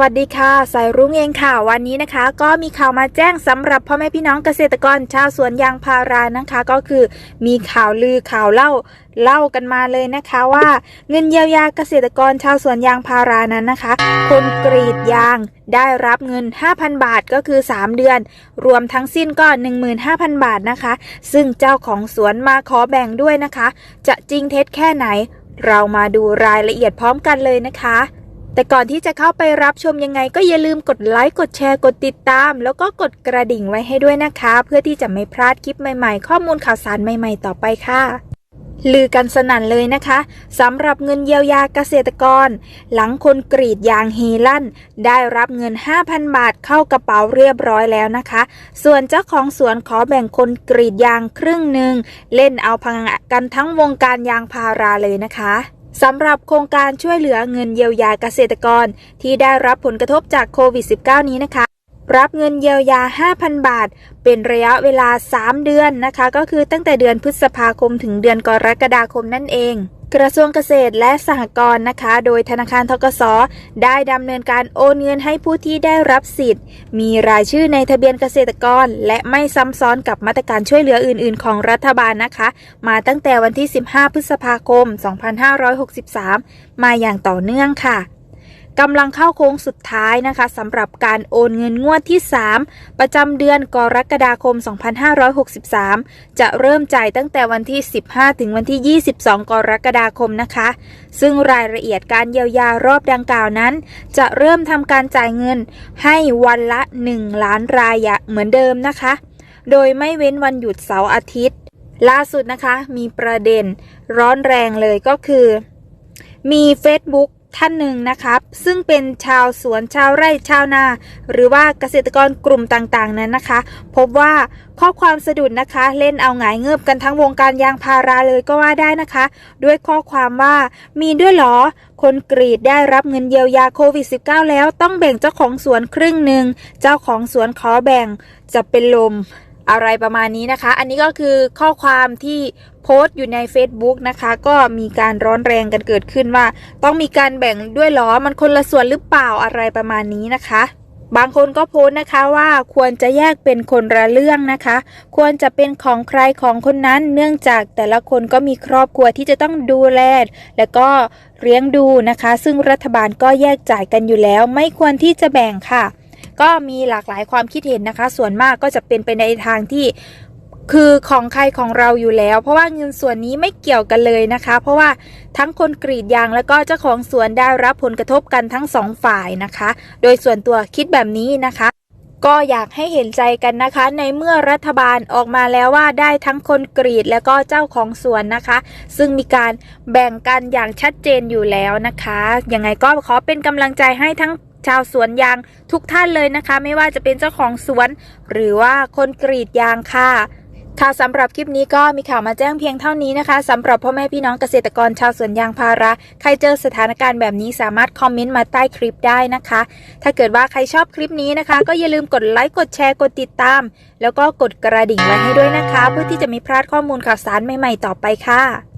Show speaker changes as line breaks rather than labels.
วัสดีค่ะ สายรุ้งเองค่ะ วันนี้นะคะ ก็มีข่าวมาแจ้งสำหรับพ่อแม่พี่น้องเกษตรกรชาวสวนยางพารานะคะ ก็คือมีข่าวลือข่าวเล่าเล่ากันมาเลยนะคะว่าเงินเยียวยาเกษตรกรชาวสวนยางพารานั้นนะคะ คนกรีดยางได้รับเงิน 5,000 บาทก็คือ 3 เดือน รวมทั้งสิ้นก็ 15,000 บาทนะคะ ซึ่งเจ้าของสวนมาขอแบ่งด้วยนะคะ จะจริงเท็จแค่ไหน เรามาดูรายละเอียดพร้อมกันเลยนะคะ แต่ก่อนที่จะเข้าไปรับชมยังไง ก็อย่าลืมกดไลค์กดแชร์กดติดตาม แล้วก็กดกระดิ่งไว้ให้ด้วยนะคะ เพื่อที่จะไม่พลาดคลิปใหม่ๆ ข้อมูลข่าวสารใหม่ ๆ ต่อไปค่ะลือกันสนั่นเลยนะคะสำหรับเงินเยียวยาเกษตรกร หลังคนกรีดยางเฮลั่น ได้รับเงิน 5,000 บาทเข้ากระเป๋าเรียบร้อยแล้วนะคะ ส่วนเจ้าของสวนขอแบ่งคนกรีดยางครึ่งหนึ่ง เล่นเอาพังกันทั้งวงการยางพาราเลยนะคะ สำหรับโครงการช่วยเหลือเงินเยียวยาเกษตรกร ที่ได้รับผลกระทบจากโควิด -19 นี้นะคะ รับเงินเยียวยา 5,000 บาท เป็นระยะเวลา 3 เดือนนะคะ ก็คือตั้งแต่เดือนพฤษภาคมถึงเดือนกรกฎาคมนั่นเอง กระทรวงเกษตรและสหกรณ์นะคะ โดยธนาคารทกสได้ดำเนินการโอนเงินให้ผู้ที่ได้รับสิทธิ์ มีรายชื่อในทะเบียนเกษตรกร และไม่ซ้ำซ้อนกับมาตรการช่วยเหลืออื่น ๆ ของรัฐบาลนะคะ มาตั้งแต่วันที่ 15 พฤษภาคม 2563 มาอย่างต่อเนื่องค่ะ กำลังเข้าโค้งสุดท้ายนะคะสำหรับการโอนเงินงวดที่ 3 ประจำเดือนกรกฎาคม 2563 จะเริ่มจ่ายตั้งแต่วันที่ 15 ถึงวันที่ 22 กรกฎาคมนะคะ ซึ่งรายละเอียดการเยียวยารอบดังกล่าวนั้น จะเริ่มทำการจ่ายเงินให้วันละ 1 ล้านรายอะเหมือนเดิมนะคะ โดยไม่เว้นวันหยุดเสาร์อาทิตย์ ล่าสุดนะคะมีประเด็นร้อนแรงเลยก็คือมี Facebook ท่านหนึ่งนะครับ ซึ่งเป็นชาวสวนชาวไร่ชาวนา หรือว่าเกษตรกรกลุ่มต่างๆ นั้นนะคะ พบว่าข้อความสะดุดนะคะ เล่นเอาหงายเงือบกันทั้งวงการยางพาราเลยก็ว่าได้นะคะ ด้วยข้อความว่ามีด้วยหรอ คนกรีดได้รับเงินเยียวยาโควิด -19 แล้วต้องแบ่งเจ้าของสวนครึ่งหนึ่งเจ้าของสวนขอแบ่งจะเป็นลม อะไรประมาณนี้นะคะ อันนี้ก็คือข้อความที่โพสต์อยู่ใน Facebook นะคะ ก็มีการร้อนแรงกันเกิดขึ้นว่า ต้องมีการแบ่งด้วยหรอมันคนละส่วนหรือเปล่าอะไรประมาณนี้นะคะบางคนก็โพสต์นะคะว่าควรจะแยกเป็นคนละเรื่องนะคะ ควรจะเป็นของใครของคนนั้น เนื่องจากแต่ละคนก็มีครอบครัวที่จะต้องดูแลและก็เลี้ยงดูนะคะ ซึ่งรัฐบาลก็แยกจ่ายกันอยู่แล้ว ไม่ควรที่จะแบ่งค่ะ ก็มีหลากหลายความคิดเห็นนะคะ ส่วนมากก็จะเป็นไปในทางที่คือของใครของเราอยู่แล้ว เพราะว่าเงินส่วนนี้ไม่เกี่ยวกันเลยนะคะ เพราะว่าทั้งคนกรีดยางแล้วก็เจ้าของสวนได้รับผลกระทบกันทั้งสองฝ่ายนะคะ โดยส่วนตัวคิดแบบนี้นะคะก็อยากให้เห็นใจกันนะคะ ในเมื่อรัฐบาลออกมาแล้วว่าได้ทั้งคนกรีดแล้วก็เจ้าของสวนนะคะ ซึ่งมีการแบ่งกันอย่างชัดเจนอยู่แล้วนะคะยังไงก็ขอเป็นกำลังใจให้ทั้ง ชาวสวนยางทุกท่านเลยนะคะ ไม่ว่าจะเป็นเจ้าของสวน หรือว่าคนกรีดยางค่ะค่ะสำหรับคลิปนี้ก็มีข่าวมาแจ้งเพียงเท่านี้นะคะสำหรับพ่อแม่พี่น้องเกษตรกรชาวสวนยางพาราใครเจอสถานการณ์แบบนี้สามารถคอมเมนต์มาใต้คลิปได้นะคะ ถ้าเกิดว่าใครชอบคลิปนี้นะคะ ก็อย่าลืมกดไลค์กดแชร์กดติดตาม แล้วก็กดกระดิ่งไว้ให้ด้วยนะคะ เพื่อที่จะไม่พลาดข้อมูลข่าวสารใหม่ๆต่อไปค่ะ